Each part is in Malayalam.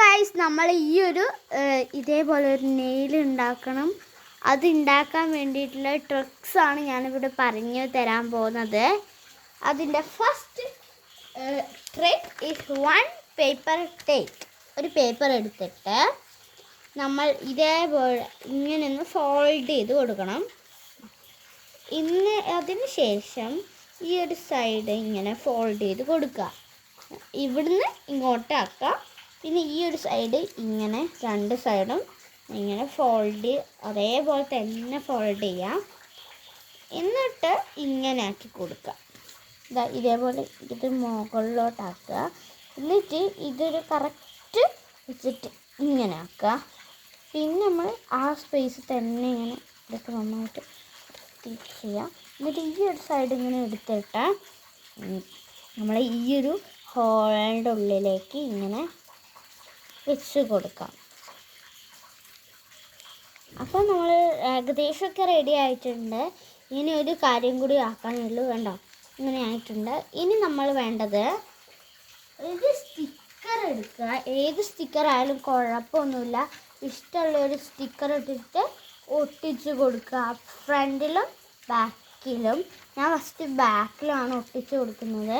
ഗൈസ് നമ്മൾ ഈ ഒരു ഇതേപോലെ ഒരു നെയിൽ ഉണ്ടാക്കണം. അത് ഉണ്ടാക്കാൻ വേണ്ടിയിട്ടുള്ള ട്രിക്സാണ് ഞാനിവിടെ പറഞ്ഞു തരാൻ പോകുന്നത്. അതിന്റെ first trick is one paper take ഒരു പേപ്പർ എടുത്തിട്ട് നമ്മൾ ഇതേപോലെ ഇങ്ങനെ ഒന്ന് ഫോൾഡ് ചെയ്ത് കൊടുക്കണം. ഇന്ന് അതിന് ശേഷം ഈ ഒരു സൈഡ് ഇങ്ങനെ ഫോൾഡ് ചെയ്ത് കൊടുക്കുക. ഇവിടുന്ന് ഇങ്ങോട്ടാക്കാം. പിന്നെ ഈ ഒരു സൈഡ് ഇങ്ങനെ രണ്ട് സൈഡും ഇങ്ങനെ ഫോൾഡ് അതേപോലെ തന്നെ ഫോൾഡ് ചെയ്യാം. എന്നിട്ട് ഇങ്ങനെ ആക്കി കൊടുക്കുക ഇതാ ഇതേപോലെ ഇത് മുകളിലോട്ടാക്കുക. എന്നിട്ട് ഇതൊരു കറക്റ്റ് വെച്ചിട്ട് ഇങ്ങനെ ആക്കുക. പിന്നെ നമ്മൾ ആ സ്പേസ് തന്നെ ഇങ്ങനെ ഇതൊക്കെ നന്നായിട്ട് ചെയ്യാം. എന്നിട്ട് ഈ ഒരു സൈഡ് ഇങ്ങനെ എടുത്തിട്ട് നമ്മൾ ഈ ഒരു ഹോളിന്റെ ഉള്ളിലേക്ക് ഇങ്ങനെ വെച്ച് കൊടുക്കാം അപ്പോൾ നമ്മൾ ഏകദേശമൊക്കെ റെഡി ആയിട്ടുണ്ട്. ഇനി ഒരു കാര്യം കൂടി ആക്കാനുള്ളൂ വേണ്ട ഇങ്ങനെ ആയിട്ടുണ്ട്. ഇനി നമ്മൾ വേണ്ടത് ഒരു സ്റ്റിക്കർ എടുക്കുക. ഏത് സ്റ്റിക്കർ ആയാലും കുഴപ്പമൊന്നുമില്ല. ഇഷ്ടമുള്ള ഒരു സ്റ്റിക്കർ ഇട്ടിട്ട് ഒട്ടിച്ച് കൊടുക്കുക. ഫ്രണ്ടിലും ബാക്കിലും ഞാൻ ഫസ്റ്റ് ബാക്കിലാണ് ഒട്ടിച്ച് കൊടുക്കുന്നത്.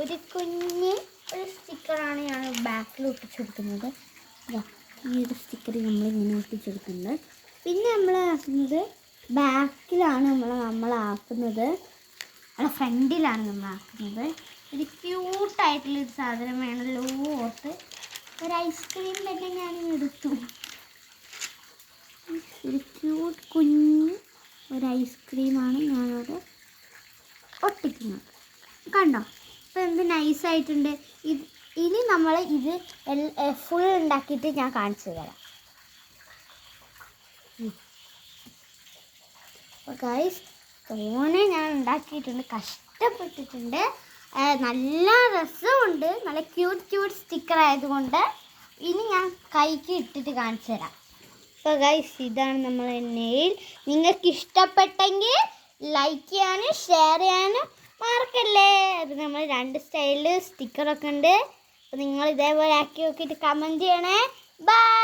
ഒരു കുഞ്ഞ് ഒരു സ്റ്റിക്കറാണ് ഞാൻ ബാക്കിൽ ഒട്ടിച്ചെടുക്കുന്നത്. ഈ ഒരു സ്റ്റിക്കർ നമ്മൾ ഇങ്ങനെ ഒട്ടിച്ചെടുക്കുന്നത് പിന്നെ നമ്മൾ ആക്കുന്നത് ബാക്കിലാണ് നമ്മൾ നമ്മൾ ആക്കുന്നത്. അല്ല ഫ്രണ്ടിലാണ് നമ്മൾ ആക്കുന്നത്. ഒരു ക്യൂട്ടായിട്ടുള്ളൊരു സാധനം വേണമല്ലോ ഓർത്ത് ഒരു ഐസ്ക്രീം തന്നെ ഞാൻ എടുത്തു. ഒരു ക്യൂട്ട് കുഞ്ഞ് ഒരു ഐസ്ക്രീമാണ് ഞാനവിടെ ഒട്ടിക്കുന്നത്. കണ്ടോ? അപ്പോൾ എന്ത് നൈസായിട്ടുണ്ട് ഇനി നമ്മൾ ഇത് ഫുൾ ഉണ്ടാക്കിയിട്ട് ഞാൻ കാണിച്ചു തരാം. ഗൈസ് തോനെ ഞാൻ ഉണ്ടാക്കിയിട്ടുണ്ട് കഷ്ടപ്പെട്ടിട്ടുണ്ട്. നല്ല രസമുണ്ട് നല്ല ക്യൂട്ട് ക്യൂട്ട് സ്റ്റിക്കർ ആയതുകൊണ്ട് ഇനി ഞാൻ കൈക്ക് ഇട്ടിട്ട് കാണിച്ചു തരാം. അപ്പോൾ ഗൈസ് ഇതാണ് നമ്മളെ നെയിൽ നിങ്ങൾക്ക് ഇഷ്ടപ്പെട്ടെങ്കിൽ ലൈക്ക് ചെയ്യാനും ഷെയർ ചെയ്യാനും മറക്കല്ലേ അത് നമ്മൾ രണ്ട് സ്റ്റൈലിൽ സ്റ്റിക്കറൊക്കെ ഉണ്ട്. അപ്പോൾ നിങ്ങൾ ഇതേപോലെ ആക്കി നോക്കിയിട്ട് കമന്റ് ചെയ്യണേ. ബൈ